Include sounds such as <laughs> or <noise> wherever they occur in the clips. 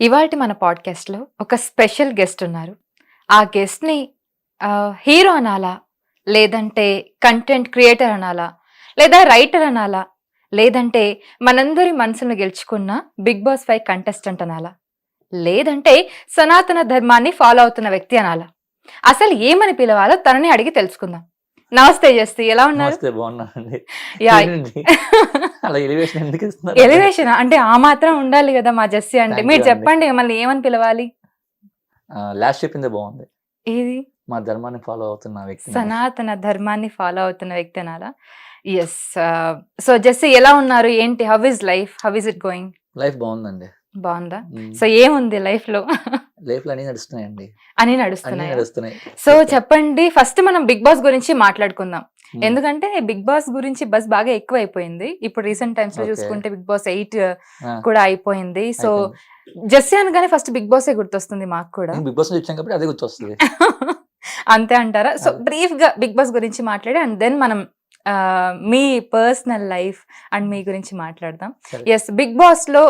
ఇవాటి మన పాడ్కాస్ట్లో ఒక స్పెషల్ గెస్ట్ ఉన్నారు. ఆ గెస్ట్ని హీరో అనాలా లేదంటే కంటెంట్ క్రియేటర్ అనాలా లేదా రైటర్ అనాలా లేదంటే మనందరి మనసును గెలుచుకున్న బిగ్ బాస్ ఫైవ్ కంటెస్టెంట్ అనాలా లేదంటే సనాతన ధర్మాన్ని ఫాలో అవుతున్న వ్యక్తి అనాలా. అసలు ఏమని పిలవాలో తనని అడిగి తెలుసుకుందాం. నమస్తే జస్తి ఎలా ఉన్నారు? నమస్తే బాగున్నానండి. యా. ఏంటండి? అలా ఎలివేషన్ ఎందుకు ఇస్తున్నారు? ఎలివేషన్ అంటే ఆ మాత్రం ఉండాలి కదా మా జస్సి అంటే. మీరు. చెప్పండి మళ్ళీ ఏమని పిలవాలి? లాస్ట్ చెప్పిందే బాగుంది. ఏది? మా ధర్మాన్ని ఫాలో అవుతున్న వ్యక్తి సనాతన ధర్మాన్ని ఫాలో అవుతున్న వ్యక్తి అనాలా ఎస్ సో జస్సి ఎలా ఉన్నారు? ఏంటి? How is life how is it going life బాగుందండి. బాగుందా? సో ఏముంది లైఫ్లో? లైఫ్లో అన్ని నడుస్తున్నాయండి. అని అన్ని నడుస్తున్నాయి? నడుస్తున్నాయి. సో చెప్పండి ఫస్ట్ మనం బిగ్ బాస్ గురించి మాట్లాడుకుందాం. Hmm. ఎందుకంటే బిగ్ బాస్ గురించి బస్ బాగా ఎక్కువ అయిపోయింది ఇప్పుడు రీసెంట్ టైమ్స్లో Okay. చూసుకుంటే బిగ్ బాస్ ఎయిట్ కూడా అయిపోయింది. సో అయిపోయింది. జస్సి అనగానే ఫస్ట్ బిగ్ బాస్ గుర్తొస్తుంది మాకు కూడా. నేను బిగ్ బాస్ నుంచి వచ్చాను కాబట్టి అదే గుర్తొస్తుంది. <laughs> అంతే అంటారా? సో అదే. బ్రీఫ్గా బిగ్ బాస్ గురించి మాట్లాడి అండ్ దెన్ మనం మీ పర్సనల్ లైఫ్ అండ్ మీ గురించి మాట్లాడదాం. ఎస్ బిగ్ బాస్లో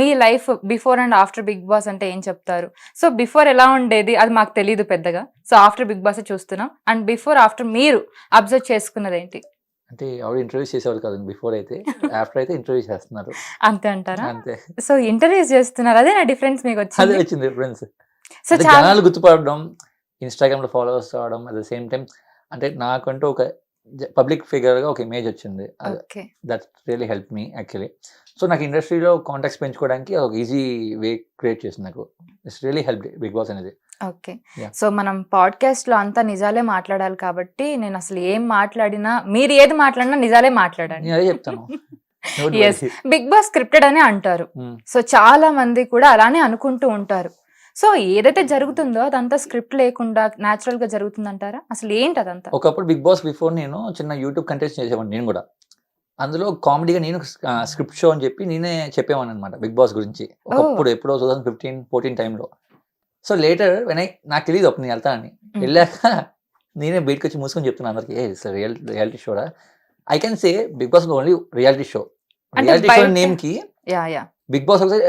మీ life before and after Bigg Boss అంటే ఏం చెప్తారు? సో బిఫోర్ ఎలా ఉండేది? అది మాకు తెలియదు పెద్దగా. సో ఆఫ్టర్ బిగ్ బాస్ చూస్తున్నాం. అండ్ బిఫోర్ ఆఫ్టర్ మీరు అబ్జర్వ్ చేసుకున్నది ఏంటి? అంటే ఆవిడ ఇంటర్వ్యూ చేసేవారు కదండి బిఫోర్ అయితే. <laughs> ఆఫ్టర్ అయితే ఇంటర్వ్యూ చేస్తున్నారు. అంతే అంటారా? అంతే. సో ఇంటర్వ్యూస్ చేస్తున్నారు. అదే నా డిఫరెన్స్ మీకు అదే వచ్చింది వచ్చింది డిఫరెన్స్ సో జనాలు గుర్తుపడడం ఇన్స్టాగ్రామ్లో ఫాలోవర్స్ అవడం అట్ ద సేమ్ టైం అంటే నాకంటూ ఒక పబ్లిక్ ఫిగర్గా ఒక ఇమేజ్ వచ్చింది. Okay. That really help me actually. So నాకు ఇండస్ట్రీలో కాంటాక్ట్స్ పెంచుకోవడానికి ఒక ఈజీ వే క్రియేట్ చేసింది నాకు. It's really help Bigg Boss అనేది. ఓకే. సో మనం పాడ్కాస్ట్లో అంతా నిజాలే మాట్లాడాలి కాబట్టి నేను అసలు ఏం మాట్లాడినా మీరు ఏది మాట్లాడినా నిజాలే మాట్లాడండి. నేను అదే చెప్తాను. <laughs> బిగ్ బాస్ స్క్రిప్టెడ్ అని అంటారు. Hmm. సో చాలా మంది కూడా అలానే అనుకుంటూ ఉంటారు. సో ఏదైతే జరుగుతుందో అదంతా స్క్రిప్ట్ లేకుండా న్యాచురల్గా జరుగుతుందంటారా? అసలు ఏంటి అదంతా? ఒకప్పుడు బిగ్ బాస్ బిఫోర్ నేను చిన్న యూట్యూబ్ కంటెస్ట్ చేసేవాడిని నేను కూడా. అందులో కామెడీగా నేను స్క్రిప్ట్ షో అని చెప్పి నేనే చెప్పేవాను అనమాట బిగ్ బాస్ గురించి. ఒకప్పుడు ఎప్పుడో టూ థౌసండ్ ఫిఫ్టీన్ ఫోర్టీన్ టైంలో. సో లేటర్ వెన్ నాకు తెలియదు అప్పుడు నేను వెళ్తానని. వెళ్ళాక నేనే బయటకు వచ్చి మూసుకొని చెప్తున్నాను అందరికి a real reality షోడా I can say Bigg Boss only reality show reality show నేమ్కి Bigg boss ఒకసారి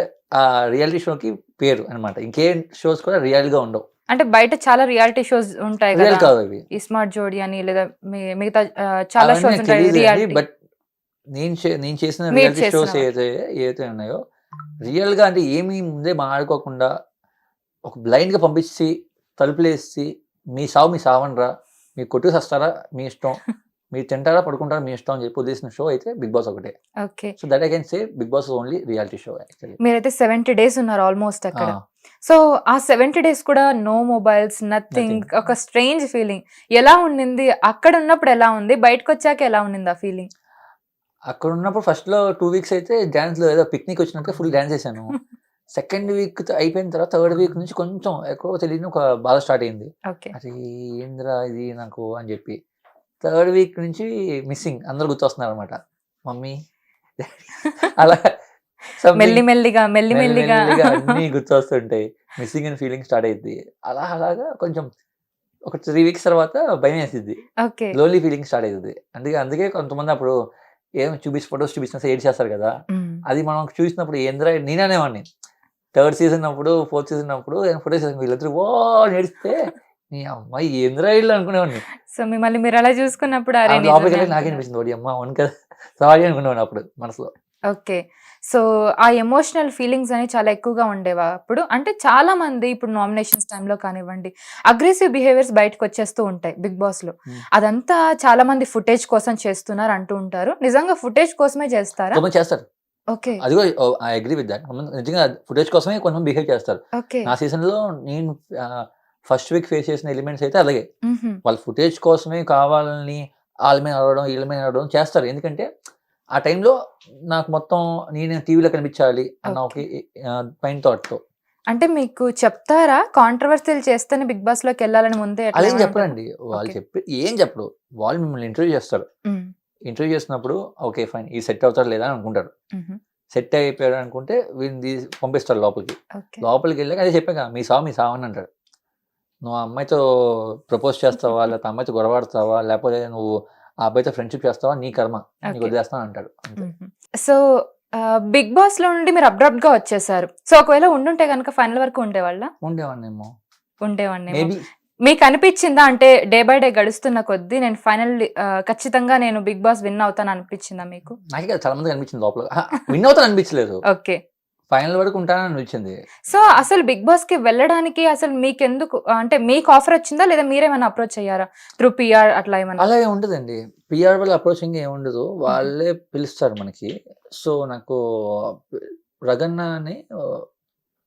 రియాలిటీ షోకి పేరు అనమాట ఇంకేం షోస్ కూడా రియల్గా ఉండవు. అంటే బయట చాలా రియాలిటీ షోస్ ఉంటాయి రియల్ కదా. అవి. ఈ స్మార్ట్ జోడి అని లేదా మీ- మిగతా చాలా షోస్ ఉంటాయి. బట్ నేను నేను చేసిన రియాలిటీ షోస్ ఏదైతే ఏదైతే ఉన్నాయో రియల్గా అంటే ఏమీ ముందే మాట్లాడుకోకుండా ఒక బ్లైండ్గా పంపించి తలుపులేసి మీ సావు మీ సావనరా మీరు కొట్టుకు వస్తారా మీ ఇష్టం మీరు తింటారా పడుకుంటారా మీ ఇష్టం అని చెప్పి వదిలేసిన షో అయితే బిగ్ బాస్ ఒకటే. Okay. So that I can say Bigg Boss only reality show మీరైతే సెవెంటీ డేస్ ఉన్నారు ఆల్మోస్ట్ అక్కడ. సో ఆ సెవెంటీ డేస్ కూడా నో మొబైల్స్ నథింగ్. ఒక స్ట్రేంజ్ ఫీలింగ్ ఎలా ఉండింది? అక్కడ ఉన్నప్పుడు ఎలా ఉంది? బయటకు వచ్చాక ఎలా ఉండింది ఆ ఫీలింగ్ అక్కడ ఉన్నప్పుడు ఫస్ట్లో టూ వీక్స్ అయితే డాన్స్లో ఏదో పిక్నిక్ వచ్చినట్టు ఫుల్ డాన్స్ చేశాను. <laughs> సెకండ్ వీక్ అయిపోయిన తర్వాత థర్డ్ వీక్ నుంచి కొంచెం ఎక్కువ తెలియని ఒక బాధ స్టార్ట్ అయింది. అది ఏంద్రా ఇది నాకు అని చెప్పి. థర్డ్ వీక్ నుంచి మిస్సింగ్. అందరు గుర్తొస్తున్నారు అనమాట మమ్మీ అలా మెల్లి మెల్లిగా మెల్లి మెల్లిగా. అన్ని గుర్తొస్తుంటాయి. మిస్సింగ్ అని ఫీలింగ్ స్టార్ట్ అయింది అలా అలాగా కొంచెం ఒక త్రీ వీక్స్ తర్వాత భయం వేసిద్ది. లోన్లీ ఫీలింగ్ స్టార్ట్ అవుతుంది అందుకే అందుకే కొంతమంది అప్పుడు ఏం చూపించి ఫొటోస్ చూపించినా ఏడ్ చేస్తారు కదా. అది మనం చూసినప్పుడు ఏంద్రా నేననేవాడిని. థర్డ్ సీజన్ అప్పుడు ఫోర్త్ సీజన్ అప్పుడు ఫోటో సీజన్ వీళ్ళిద్దరు ఓ నేడిస్తే నీ అమ్మాయి ఏంద్రా ఇల్లు అనుకునేవాడిని? సో మిమ్మల్ని మీరు అలా చూసుకున్నప్పుడు అరే లోపలికి నాకే ఓడి అమ్మ? అవును కదా. సారీ అనుకునేవాడిని అప్పుడు మనసులో. ఓకే. సో ఆ ఎమోషనల్ ఫీలింగ్స్ అనేవి చాలా ఎక్కువగా ఉండేవా అప్పుడు? అంటే చాలా మంది ఇప్పుడు నామినేషన్స్ టైంలో కానివ్వండి అగ్రెసివ్ బిహేవియర్స్ బయటకు వచ్చేస్తూ ఉంటాయి బిగ్ బాస్లో. అదంతా చాలా మంది ఫుటేజ్ కోసం చేస్తున్నారు అంటూ ఉంటారు. నిజంగా ఫుటేజ్ కోసమే చేస్తారా? చేస్తారు. ఓకే. అదిగో ఐ అగ్రీ విత్ దట్. నిజంగా ఫుటేజ్ కోసమే కొంతమంది బిహేవ్ చేస్తారు. ఓకే. నా సీజన్లో నేను ఫస్ట్ వీక్ ఫేస్ చేసిన ఎలిమెంట్స్ అయితే అలాగే. వాళ్ళ ఫుటేజ్ కోసమే కావాలని వాళ్ళ మీద అడవడం వీళ్ళ మీద అడవడం చేస్తారు. ఎందుకంటే ఆ టైంలో నాకు మొత్తం నేను టీవీలో కనిపించాలి అన్న ఒక పైన థాట్తో అంటే మీకు చెప్తారా? కాంట్రవర్సీలు చేస్తేనే బిగ్ బాస్లోకి వెళ్ళాలని ముందే అదేం చెప్పరండి వాళ్ళు. చెప్పి ఏం చెప్పరు వాళ్ళు మిమ్మల్ని ఇంటర్వ్యూ చేస్తారు. ఇంటర్వ్యూ చేసినప్పుడు ఓకే ఫైన్. ఈ సెట్ అవుతారు లేదా అని అనుకుంటారు. సెట్ అయిపోయాడు అనుకుంటే వీళ్ళని తీసి పంపిస్తారు లోపలికి. లోపలికి వెళ్ళాక అదే చెప్పాక మీ సావు మీ సావు అని అంటాడు నువ్వు ఆ అమ్మాయితో ప్రపోజ్ చేస్తావా? <laughs> లేకపోతే అమ్మాయితో గొడవాడతావా లేకపోతే నువ్వు ఆ అబ్బాయితో ఫ్రెండ్షిప్ చేస్తావా? నీ కర్మ. నీకు. వదిలేస్తాను అంటాడు. సో బిగ్ బాస్లో నుండి మీరు అబ్రాప్ట్గా వచ్చేసారు. సో ఒకవేళ ఉండుంటే కనుక ఫైనల్ వరకు ఉండేవాళ్ళ? ఉండేవాడినేమో. ఉండేవాడిని మీకు అనిపించిందా? అంటే డే బై డే గడుస్తున్న కొద్దీ నేను ఫైనల్ ఖచ్చితంగా నేను బిగ్ బాస్ విన్ అవుతాను అనిపించిందా మీకు? నాకే చాలా మంది అనిపించింది లోపల. విన్ అవుతాను అనిపించలేదు. ఓకే. ఫైనల్ వరకు ఉంటానని అనిపించింది. సో అసలు బిగ్ బాస్కి వెళ్ళడానికి అసలు మీకు ఎందుకు అంటే మీకు ఆఫర్ వచ్చిందా? లేదా మీరేమైనా అప్రోచ్ అయ్యారా? త్రూ పిఆర్ అట్లా ఏమన్నా అలా ఏం ఉండదండి. పిఆర్ వల్ల అప్రోచింగ్ ఏమి ఉండదు. వాళ్ళే పిలుస్తారు మనకి. సో నాకు రగన్న అని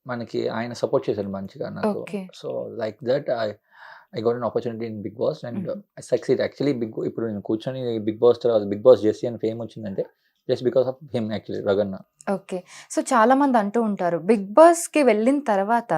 మనకి ఆయన సపోర్ట్ చేశారు మంచిగా నాకు. So like that I I got an opportunity in Bigg Boss and. I succeed. Actually Bigg ఇప్పుడు నేను కూర్చొని బిగ్ బాస్ తర్వాత బిగ్ బాస్ జెస్సీ అని ఫేమ్ వచ్చిందంటే just because of him actually Raganna okay so చాలా మంది అంటూ ఉంటారు బిగ్ బాస్కి వెళ్ళిన తర్వాత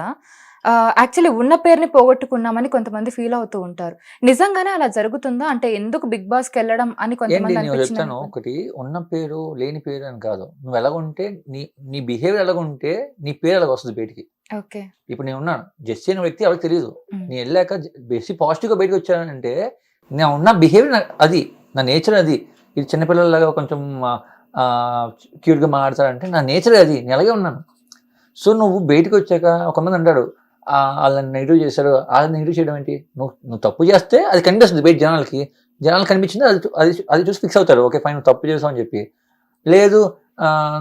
యాక్చువల్లీ ఉన్న పేరుని పోగొట్టుకున్నామని కొంతమంది ఫీల్ అవుతూ ఉంటారు. నిజంగానే అలా జరుగుతుందా? అంటే ఎందుకు బిగ్ బాస్కి వెళ్ళడం అని కొంతమంది నేను చెప్తాను? ఒకటి ఉన్న పేరు లేని పేరు అని కాదు. నువ్వు ఎలాగుంటే నీ నీ బిహేవియర్ ఎలాగుంటే నీ పేరు ఎలాగ వస్తుంది బయటికి. ఓకే. ఇప్పుడు నేను ఉన్నాను. జెస్సీ అనే వ్యక్తి ఎవరికి తెలియదు నేను వెళ్ళాక బేసి పాజిటివ్గా బయటకు వచ్చానంటే నేను ఉన్న బిహేవియర్ అది నా నేచర్ అది. ఇది చిన్నపిల్లలాగా కొంచెం క్యూట్గా మాట్లాడతారంటే నా నేచర్ అది నేను అలాగే ఉన్నాను. సో నువ్వు బయటకు వచ్చాక ఒక మంది అంటాడు వాళ్ళని నెగిటివ్ చేశారు వాళ్ళని నెగిటివ్ చేయడం ఏంటి? నువ్వు నువ్వు తప్పు చేస్తే అది కనిపిస్తుంది బయట జనాలకి. జనాలు కనిపించింది అది అది అది చూసి ఫిక్స్ అవుతారు. ఓకే ఫైన్ నువ్వు తప్పు చేసావు అని చెప్పి. లేదు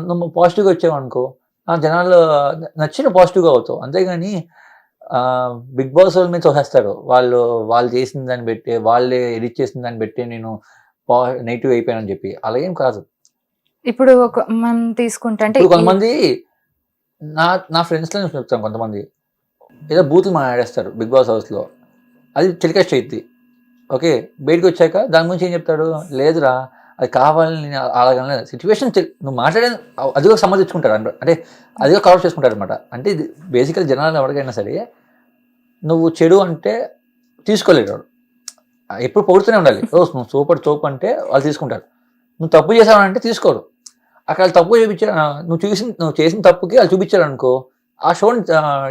నువ్వు పాజిటివ్గా వచ్చావు అనుకో ఆ, జనాలు నచ్చిన పాజిటివ్గా అవుతావు. అంతేగాని బిగ్ బాస్ వాళ్ళ మీద తోసేస్తారు. వాళ్ళు వాళ్ళు చేసిన దాన్ని బట్టి వాళ్ళే ఎడిట్ చేసిన దాన్ని బట్టి నేను నెగిటివ్ అయిపోయానని చెప్పి. అలా ఏం కాదు. ఇప్పుడు ఒక మనం తీసుకుంటే అంటే కొంతమంది నా నా ఫ్రెండ్స్లో నేను చెప్తాను కొంతమంది. ఏదో బూతులు మాట్లాడేస్తారు బిగ్ బాస్ హౌస్లో. అది టెలికాస్ట్ అయ్యిద్ది ఓకే బయటకు వచ్చాక దాని గురించి ఏం చెప్తాడు? లేదురా అది కావాలని నేను అలాగనే సిచ్యువేషన్ నువ్వు మాట్లాడే అదిగో సంబంధించుకుంటారు అంటే అంటే అదిగో కవర్ చేసుకుంటారు అనమాట అంటే ఇది బేసికల్ జనాలు ఎవరికైనా సరే నువ్వు చెడు అంటే తీసుకోలేడు. ఎప్పుడు పొగుడుతూనే ఉండాలి. ఓ నువ్వు సూపర్ తోపు అంటే వాళ్ళు తీసుకుంటారు. నువ్వు తప్పు చేసావంటే తీసుకోరు. అక్కడ వాళ్ళు తప్పు చూపించారు నువ్వు చూసిన నువ్వు చేసిన తప్పుకి వాళ్ళు చూపించారు అనుకో ఆ షోని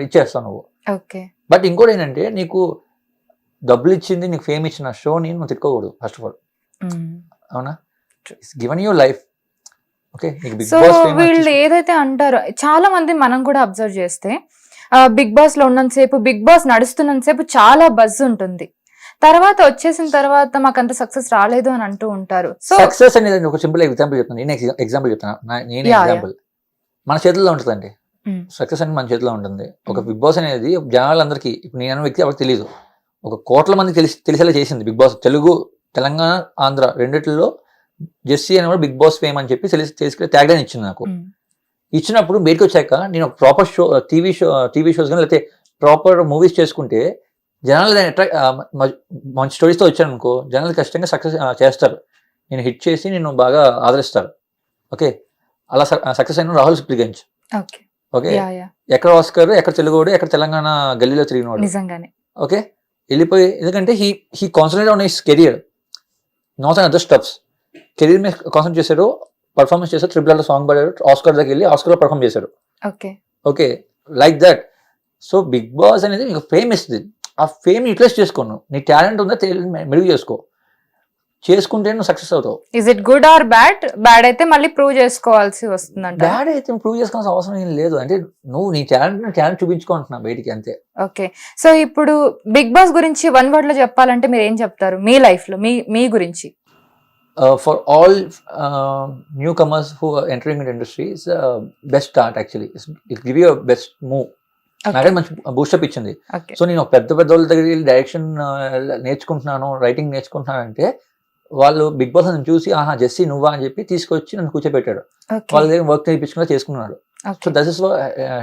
ఇచ్చేస్తావు నువ్వు. ఓకే. బట్ ఇంకోటి ఏంటంటే నీకు డబ్బులు ఇచ్చింది నీకు ఫేమ్ ఇచ్చిన షోని నువ్వు తిట్టుకోకూడదు ఫస్ట్ ఆఫ్ ఆల్. అవునా? గివెన్ యువర్ లైఫ్ సో వీళ్ళు ఏదైతే అంటారో చాలా మంది మనం కూడా అబ్జర్వ్ చేస్తే బిగ్ బాస్లో ఉన్నంతసేపు బిగ్ బాస్ నడుస్తున్నంతసేపు చాలా బజ్ ఉంటుంది. తర్వాత వచ్చేసిన తర్వాత మాకు అంత సక్సెస్ రాలేదు అని అంటూ ఉంటారు. సో సక్సెస్ అనేది ఒక సింపుల్ ఎగ్జాంపుల్ చెప్తాను నేను ఎగ్జాంపుల్ చెప్తాను నేనే ఎగ్జాంపుల్ మన చేతుల్లో ఉంటుందండి. సక్సెస్ అనేది మన చేతిలో ఉంటుంది. ఒక. బిగ్ బాస్ అనేది జనాలందరికీ ఇప్పుడు నేను అనే వ్యక్తి ఎవరికి తెలియదు ఒక కోట్ల మంది తెలిసి తెలిసేలా చేసింది బిగ్ బాస్ తెలుగు తెలంగాణ ఆంధ్ర రెండిట్లో జెస్సీ అని కూడా బిగ్ బాస్ ఫేమ్ అని చెప్పి తెలిసి తీసుకెళ్ళి ట్యాగ్ లైన్ ఇచ్చింది నాకు. మ్మ్. ఇచ్చినప్పుడు బయటకు వచ్చాక నేను ఒక proper show TV show TV shows కానీ లేకపోతే ప్రాపర్ మూవీస్ చేసుకుంటే జనాలు దాన్ని మ- మంచి స్టోరీస్తో వచ్చాను అనుకో జనాలు ఖచ్చితంగా సక్సెస్ చేస్తారు. నేను హిట్ చేసి నేను బాగా ఆదరిస్తారు. ఓకే? అలా సక్సెస్ అయిన రాహుల్ సిప్లిగంజ్ ఓకే. ఎక్కడ ఆస్కర్ ఎక్కడ తెలుగుడు ఎక్కడ తెలంగాణ గల్లీలో తిరిగినవాడు. నిజంగానే. ఓకే? వెళ్ళిపోయి ఎందుకంటే he he concentrate on his career not on other steps career మీద కాన్సన్ట్రేట్ చేశాడు పర్ఫార్మెన్స్ చేశాడు ట్రిపుల్ ఆర్ సాంగ్ పాడాడు ఆస్కర్ దగ్గర వెళ్ళి ఆస్కర్లో పర్ఫామ్ చేశాడు. Okay. Okay? Like that so Bigg Boss అనేది నీకు ఫేమ్ ఇస్తుంది. ఆ ఫేమ్ యూటిలైజ్ చేసుకోను. నీ టాలెంట్ ఉందా మెరుగు చేసుకో. చేసుకుంటే నువ్వు సక్సెస్ అవుతావు. Is it good or bad bad అయితే మళ్ళీ ప్రూవ్ చేసుకోవాల్సి వస్తుందంట. బ్యాడ్ అయితే ప్రూవ్ చేసుకోవాల్సిన అవసరం ఏం లేదు. అంటే నువ్వు నీ టాలెంట్ టాలెంట్ చూపించుకుంటున్నా బయటికి అంతే. ఓకే సో ఇప్పుడు బిగ్ బాస్ గురించి వన్ వర్డ్లో చెప్పాలంటే మీరు ఏం చెప్తారు? మీ లైఫ్లో మీ మీ గురించి. For all newcomers who entering in industry is best start actually it give you best move నాకే మంచి బూస్టప్ ఇచ్చింది. సో నేను పెద్ద పెద్ద వాళ్ళ దగ్గరికి డైరెక్షన్ నేర్చుకుంటున్నాను రైటింగ్ నేర్చుకుంటున్నాను అంటే వాళ్ళు బిగ్ బాస్ నన్ను చూసి ఆహా జెస్సీ నువ్వా? అని చెప్పి తీసుకొచ్చి నన్ను కూర్చోబెట్టాడు. వాళ్ళ దగ్గర వర్క్ నేర్పించుకున్నా చేసుకున్నాడు. So that is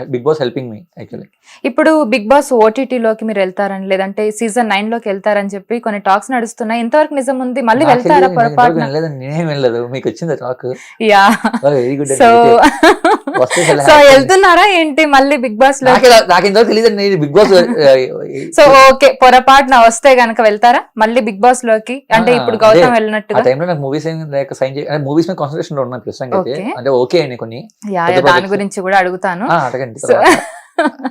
Bigg Boss helping me actually ఇప్పుడు బిగ్ బాస్ ఓటీటీ లోకి మీరు వెళ్తారని లేదంటే సీజన్ నైన్లోకి వెళ్తారని చెప్పి కొన్ని టాక్స్ నడుస్తున్నాయి. ఇంతవరకు నిజం ఉంది. మళ్ళీ వెళ్తారా వెళ్ళలేదు నేనేం వెళ్ళలేదు. మీకు వచ్చింది talk yeah very good so so. వెళ్తున్నారా ఏంటి మళ్ళీ బిగ్ బాస్లో నాకు ఇంతవరకు తెలియదు నేను బిగ్ బాస్ సో ఓకే పొరపాటున వస్తే గనక వెళ్తారా మళ్ళీ బిగ్ బాస్లోకి అంటే ఆ, ఇప్పుడు. గౌతమ్ ఆ వెళ్ళినట్టుగా టైంలో నాకు మూవీస్ ఏం లేక సైన్ చేయ మూవీస్ మీద కాన్సన్ట్రేషన్లో ఉన్నాను ప్రస్తుతం అయితే. అంటే ఓకే అయినాయి కొన్ని దాని. గురించి కూడా అడుగుతాను ఆ, అడగండి.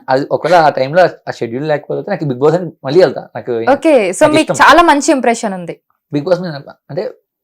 అది ఒకవేళ ఆ టైంలో ఆ షెడ్యూల్ లేకపోతే నాకు బిగ్ బాస్ అని మళ్ళీ వెళ్తా నాకు ఓకే సో మీకు. చాలా మంచి ఇంప్రెషన్ ఉంది బిగ్ బాస్ మీద అంటే